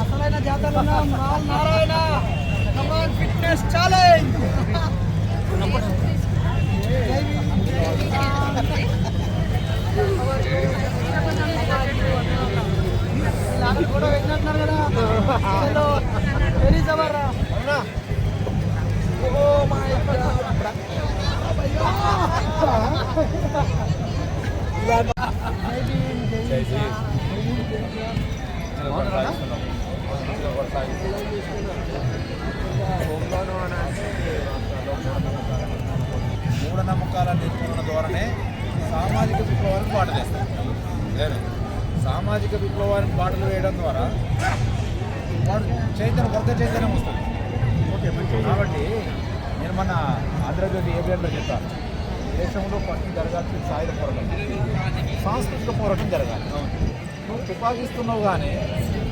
అసలైన జాతర మాల్ నారాయణ. కమాన్ ఫిట్నెస్ ఛాలెంజ్ కూడా వెళ్ళినట్టున్నారు కదా. హలో వెరీ జబర్ ఓ మై మూఢనమ్మకాల నిర్మూలన ద్వారానే సామాజిక విప్లవానికి బాటలు వేస్తారు సామాజిక విప్లవానికి బాటలు వేయడం ద్వారా వాడు చైతన్యం వర్గ చైతన్యం వస్తుంది ఓకే మంచి కాబట్టి నేను మన ఆంధ్రజ్యోతి ఏబిఎన్లో చెప్తాను దేశంలో ఫస్ట్ జరగాల్సిన సాయుధ పోరాటం. సాంస్కృతిక పోరాటం జరగాలి. నువ్వు తుపాకిస్తున్నావు కానీ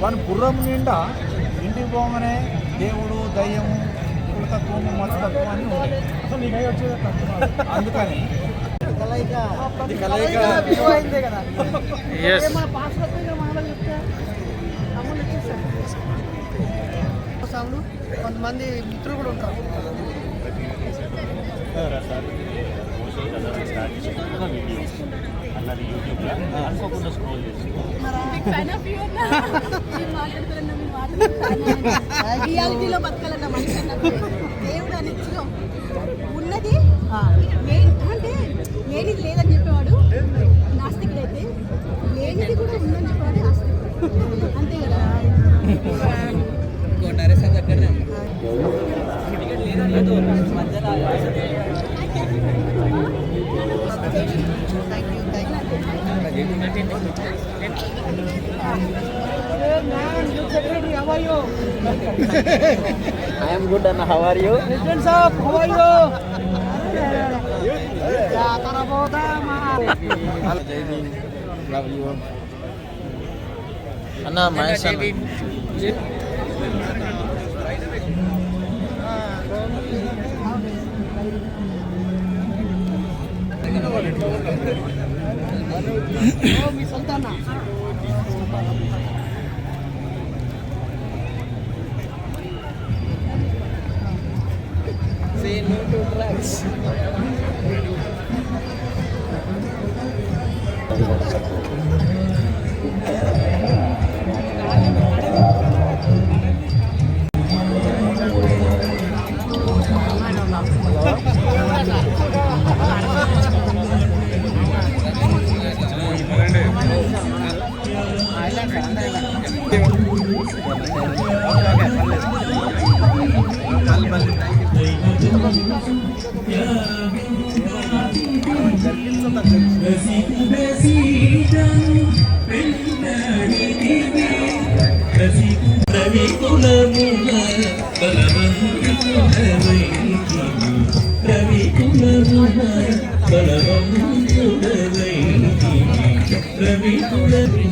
వాని గుర్రం నిండా ఇంటికి పోగానే దేవుడు దయ్యము కులతత్వము మతతత్వం అని ఉన్నాయి అందుకని కలయిక ఈ కలయిక విలువ అన్నది యూట్యూబ్లో అనుకోకుండా స్క్రోల్ చేసి రియాలిటీలో బతకాలన్న మనిషి దేవుడు అని ఇచ్చినాం ఉన్నది అంటే లేనిది లేదని చెప్పేవాడు నాస్తికుడైతే లేనిది కూడా ఉందని చెప్పేవాడు ఆస్తికుడు అంతే కదా సెక్రటరీ హౌ ఆర్ మధ్యలో I am good and how are you? President Saab, how are you? Love you. Anna, my son. అన్న మహేష్ అన్న ఓ, మీ సొంత అన్న ఫేస్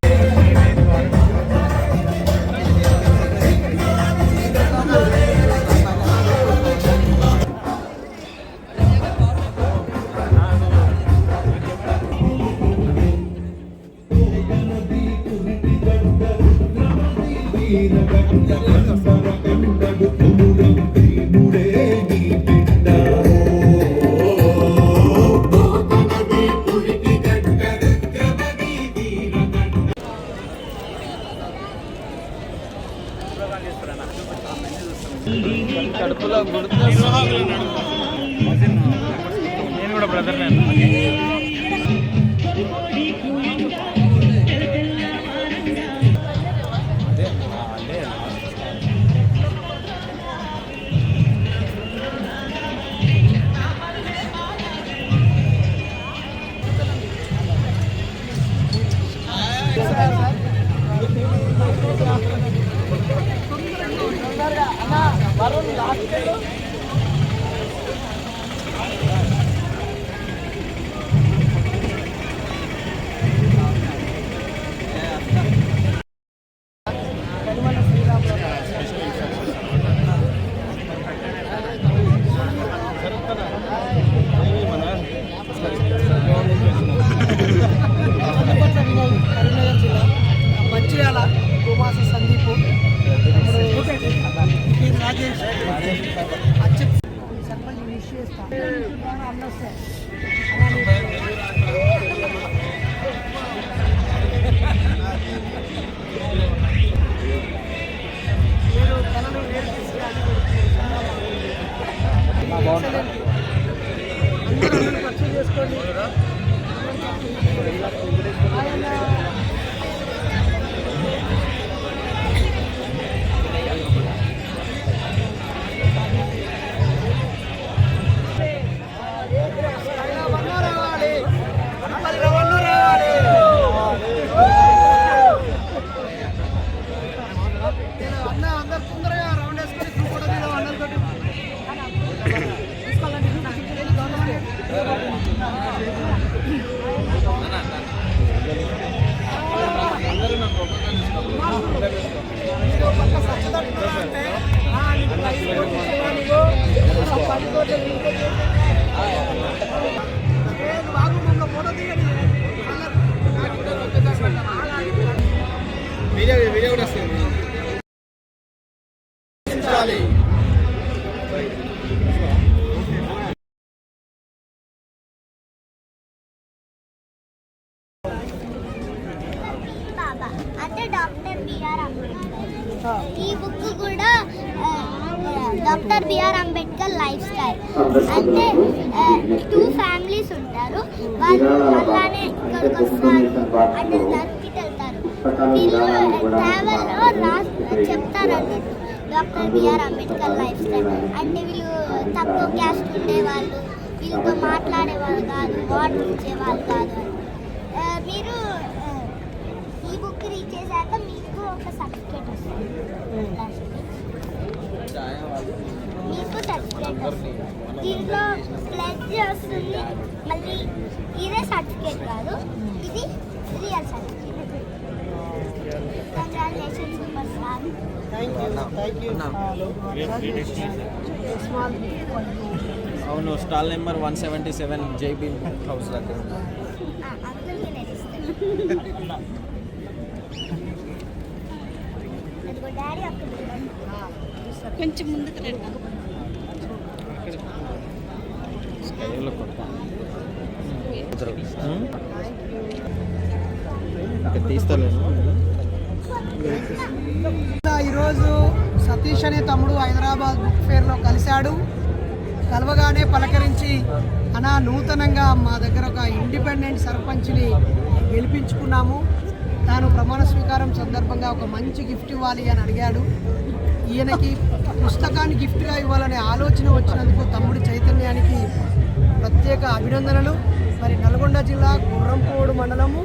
చేసుకోండి అంటే డాక్టర్ బిఆర్ అంబేద్కర్. ఈ బుక్ కూడా doctor B R Ambedkar lifestyle. అంటే టూ ఫ్యామిలీస్ ఉంటారు. వాళ్ళు అలానే ఇక్కడికి వస్తారు. అంటే దానికి వెళ్తారు వీళ్ళు ట్రావెల్లో రాస్ చెప్తారు అన్నట్టు doctor B R Ambedkar lifestyle అంటే వీళ్ళు తక్కువ క్యాస్ట్ ఉండేవాళ్ళు. వీళ్ళతో మాట్లాడేవాళ్ళు కాదు వాటర్ ఇచ్చేవాళ్ళు కాదు మీరు ఈ బుక్ రీచ్ చేశాక మీకు ఒక సర్టిఫికేట్ వస్తుంది. మీకు సర్టిఫికేట్ వస్తుంది. దీంట్లో ప్లస్ వస్తుంది. మళ్ళీ ఇదే సర్టిఫికేట్ కాదు ఇది రియల్ సర్టిఫికేట్ అవును stall number one seventy seven J B house దగ్గర కొంచెం ముందుకు రండి. స్కైలో అనే తమ్ముడు హైదరాబాద్ బుక్ ఫేర్లో కలిశాడు. కలవగానే పలకరించి అనా నూతనంగా మా దగ్గర ఒక ఇండిపెండెంట్ సర్పంచ్ని గెలిపించుకున్నాము. తాను ప్రమాణ స్వీకారం సందర్భంగా ఒక మంచి గిఫ్ట్ ఇవ్వాలి అని అడిగాడు. ఈయనకి పుస్తకాన్ని గిఫ్ట్గా ఇవ్వాలనే ఆలోచన వచ్చినందుకు తమ్ముడి చైతన్యానికి ప్రత్యేక అభినందనలు. మరి నల్గొండ జిల్లా గుర్రంపోడు మండలము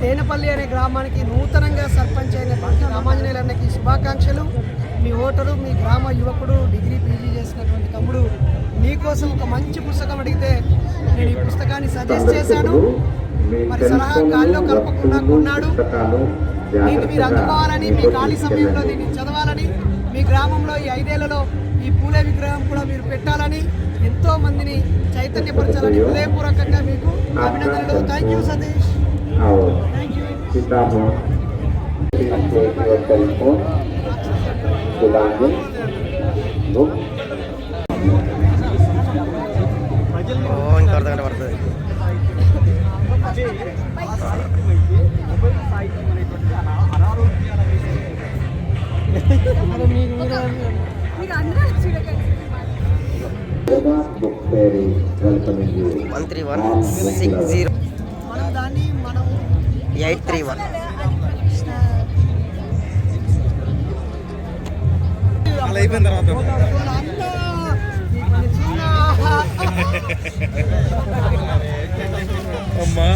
తేనపల్లి అనే గ్రామానికి నూతనంగా సర్పంచ్ అయినటువంటి రామాంజనేయులు అన్నకి శుభాకాంక్షలు. మీ ఓటరు మీ గ్రామ యువకుడు డిగ్రీ పీజీ చేసినటువంటి తమ్ముడు మీకోసం ఒక మంచి పుస్తకం అడిగితే నేను ఈ పుస్తకాన్ని సజెస్ట్ చేశాను. మరి సలహా గాలిలో కలపకుండా కొన్నాడు. దీన్ని మీరు అందుకోవాలని మీ ఖాళీ సమయంలో దీన్ని చదవాలని మీ గ్రామంలో ఈ ఐదేళ్ళలో ఈ పూలే విగ్రహం కూడా మీరు పెట్టాలని ఎంతో మందిని చైతన్యపరచాలని హృదయపూర్వకంగా మీకు అభినందనలు. Thank you Satish thank you ఇలాంటి one three one six zero eight three one అలా అయిపోయిన తర్వాత అమ్మా.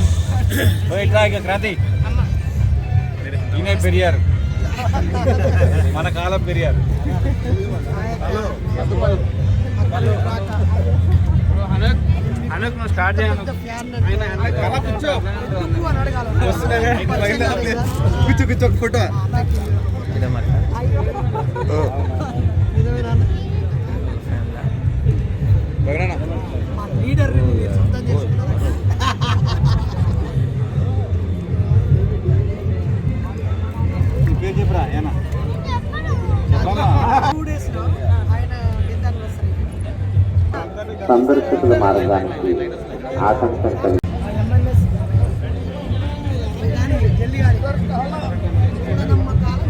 ఇట్లా ఇక క్రాంతి. ఈయన పెరియారు మన కాలం పెరిగారు. అనకు నువ్వు స్టార్ట్ చేయను. కూర్చో. కూర్చో ఫోటో.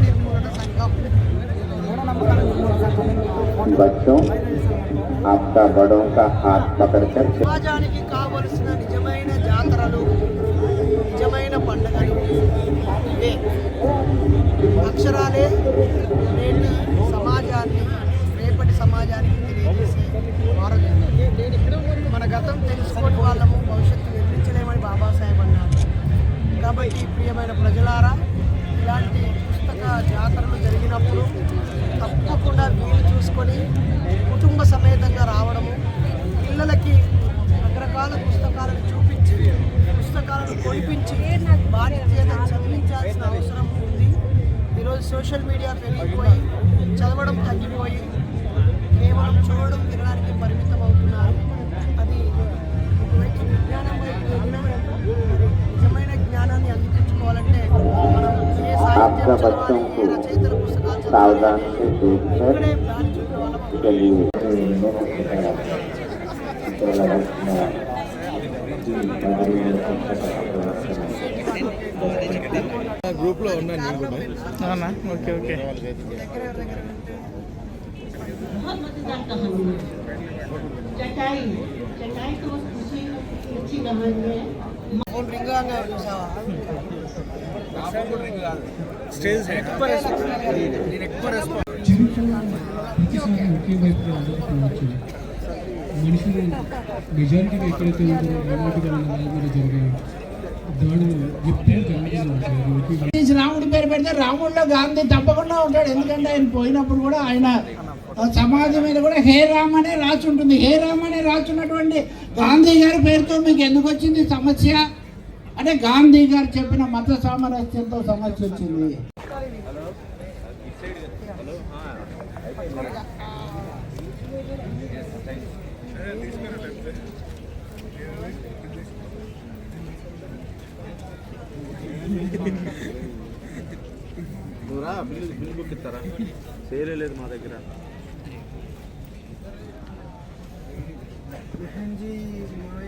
నిర్మూలన సంఘం बच्चों आपका बड़ों का हाथ पकड़कर సమాజానికి కావలసిన నిజమైన జాతరలు నిజమైన పండుగలు ఇవే అక్షరాలే నేటి సమాజాన్ని రేపటి సమాజానికి తెలియజేసే మన గతం తెలుసుకోని వాళ్ళము భవిష్యత్తు నిర్మించలేమని బాబాసాహెబ్ అన్నారు. కాబట్టి ప్రియమైన ప్రజలారా ఇలాంటి పుస్తక జాతరలు జరిగినప్పుడు आपका చదవాలి बच्चों ఏ को రచయితల పుస్తకాలు చదవాలి सावधान से देखकर ఇక్కడే దారి చూపిన వాళ్ళం चलिए గ్రూప్ లో ఉన్నాను నేను కూడా అవునా ఓకే ఓకే चटाई चटाई तो बस खुशी మనుషులు మెజారిటీ ఎక్కడైతే ఉంటారో మైనార్టీగా వాళ్ళ మీద జరిగే దాడులు రాముడి పేరు పెడితే రాముడిలో గాంధీ తప్పకుండా ఉంటాడు. ఎందుకంటే ఆయన పోయినప్పుడు కూడా ఆయన సమాజం మీద కూడా హే రామ్ అనే రాసి ఉంటుంది. హే రామ్ అనే రాసి ఉన్నటువంటి గాంధీ గారి పేరుతో మీకు ఎందుకు వచ్చింది సమస్య? అంటే గాంధీ గారు చెప్పిన మత సామరస్యంతో సమస్య వచ్చింది. బిల్ బిల్ బుక్ ఇస్తారా? సేలే లేదు మా దగ్గర. పోతే